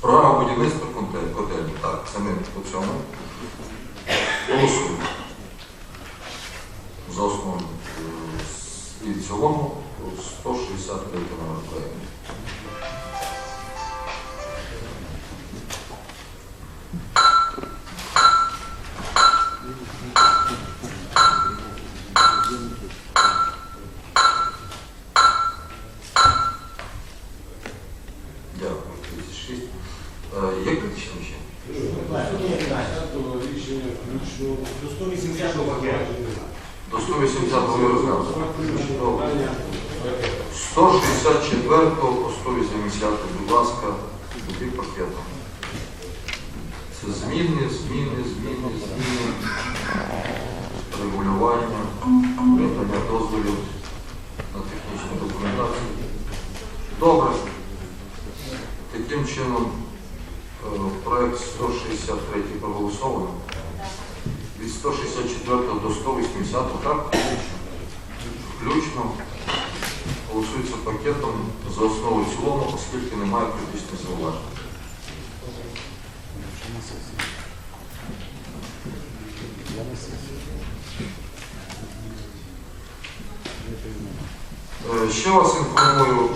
Програма будівництва котель- котельні. Так, це ми по цьому. Голосуємо. За основу е, і цілому 163 номер проєкту. Дякую, 36. Е, Є критичні? Рішення до 180 пакету. До 180 ми розглянути. Добре. 164 по 180, будь ласка, туди пакетом. Це зміни, зміни, зміни, зміни, регулювання, видання дозволів на технічну документацію. Добре. Таким чином, проект 163 проголосовано. Від 164 до 180, так? Включно. Голосується пакетом за основу цілому, оскільки немає критичних зауважень. Е, Ще вас інформую.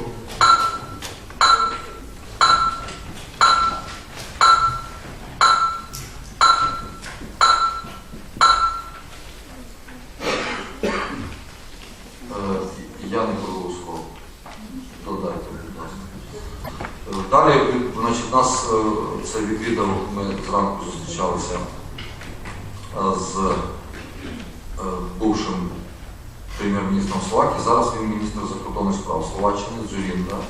Е, Я не проголосував. Додайте, будь ласка. Е, Далі, значить, нас е, це відвідав, ми зранку зустрічалися е, з е, бувшим прем'єр-міністром Словакії. Зараз він міністр закордонних справ Словаччини, Зурін, так?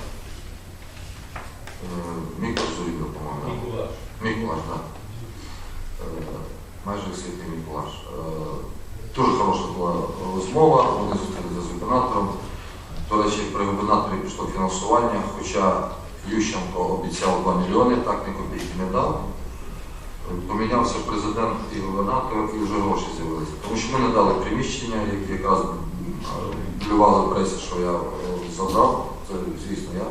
Мікош Зурін, по-моєму. да? Миколаш, так. Майже святий Миколаш. Дуже хороша була розмова, вони зустрілися з губернатором. До речі, при губернаторі пішло фінансування, хоча Ющенко обіцяв 2 мільйони, так ні копійки не дав. Помінявся президент і губернатор, і вже гроші з'явилися. Тому що ми не дали приміщення, які якраз плювали в пресі, що я е, забрав, це, звісно, я.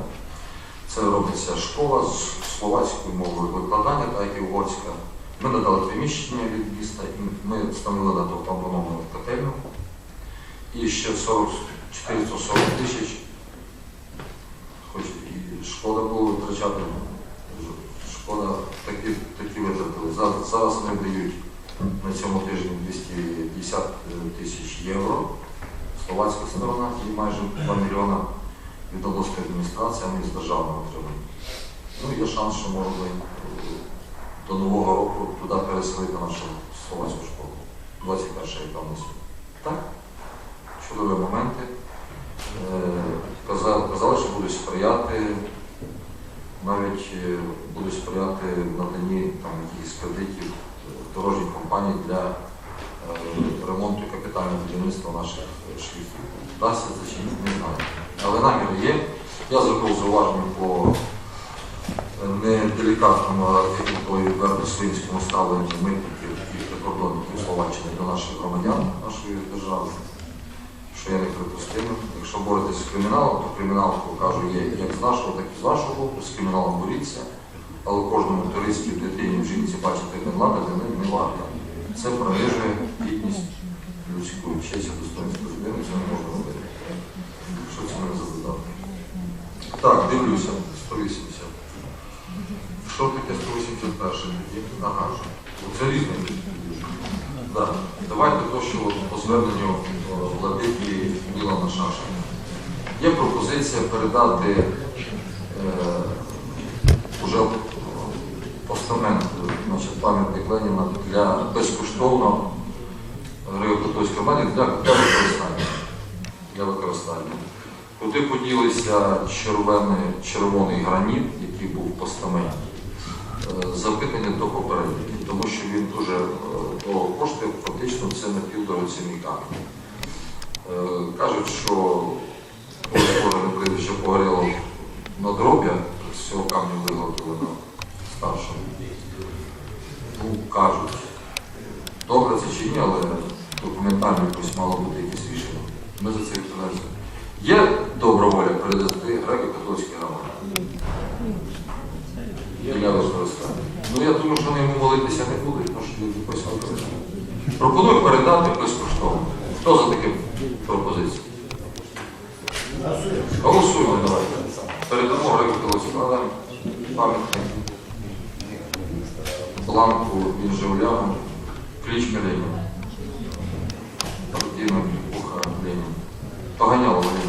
Це робиться школа з словацькою мовою викладання, так як і угорська. Ми надали приміщення від міста, ми встановили на то автономну котельну. І ще 40, 440 тисяч, шкода було витрачати, шкода такі, такі витратили. Зараз, зараз вони дають на цьому тижні 250 тисяч євро, словацька сторона, і майже 2 мільйона від обласної адміністрації, а ми з державного отримаємо. Ну, є шанс, що е, до Нового року туди переселити нашу словацьку школу. 21 яка в нас. Так? Чудові моменти. Е, казали, що будуть сприяти, навіть е, будуть сприяти наданні там, якихось кредитів е, дорожніх компаній для е, ремонту капітального будівництва наших шлюзів. Вдасться це чи ні, не знаю. Але наміри є. Я зробив зауваження по неделікатному, по відверто ставленню митників і прикордонників Словаччини до наших громадян нашої держави, що є неприпустимим. Якщо боретеся з криміналом, то кримінал, покажу, є як з нашого, так і з вашого боку, з криміналом боріться, але кожному туристі, дитині, жінці бачити Бен Ладена не, не варто. Це принижує гідність людську честь і достоинство людини, це не можна робити. Що це не за видатки? Так, дивлюся, 180. Що таке 181 тоді? Ага. Це різне. Да. Давайте то, що по зверненню владики Мілана Шаша. Є пропозиція передати е, уже е, постамент, е, значить, пам'ятник Леніна для безкоштовно Греко-Католицької громади для, для використання. Для використання. Куди поділися червоний, червоний граніт, який був в постаменті? Е, Запитання до попередників, тому що він дуже е, дорого коштує, напівдорогоцінний камінь. Е, Кажуть, що кожен що погоріло на дроб'я, з цього камню виготовлено старшому. Ну, кажуть, добре це чи ні, але документально якось мало бути якесь рішення. Ми за це відповідаємо. Є добра воля передати греко-католицькій громаді? для використання. Ну я думаю, що вони йому молитися не будуть, тому що люди писали. Пропоную передати безкоштовно. Хто за таким пропозиції? Голосуємо, давайте. Передамо Філософу, пам'ятник Бланку Інжевляву, Клічка Леніна, партійна Пуха Леніна. Поганяло Ленін.